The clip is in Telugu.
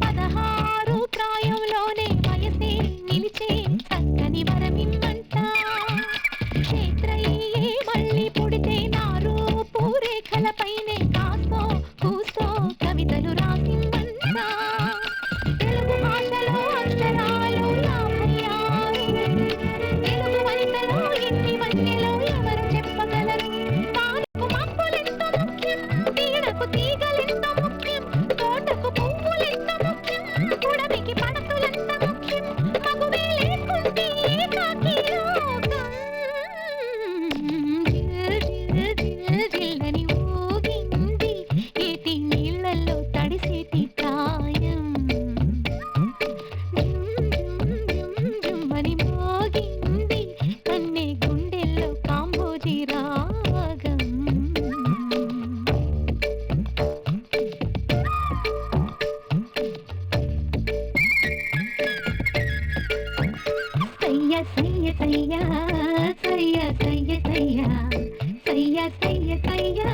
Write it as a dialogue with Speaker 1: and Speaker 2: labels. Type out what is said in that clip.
Speaker 1: పదహారు ప్రాయంలోనే వయసే నిలిచే చక్కని వరమిమ్మ పతిగా సయ్యా సయ్యా సయ్య సయ్యా సయ్యా సయ్య సయ్యా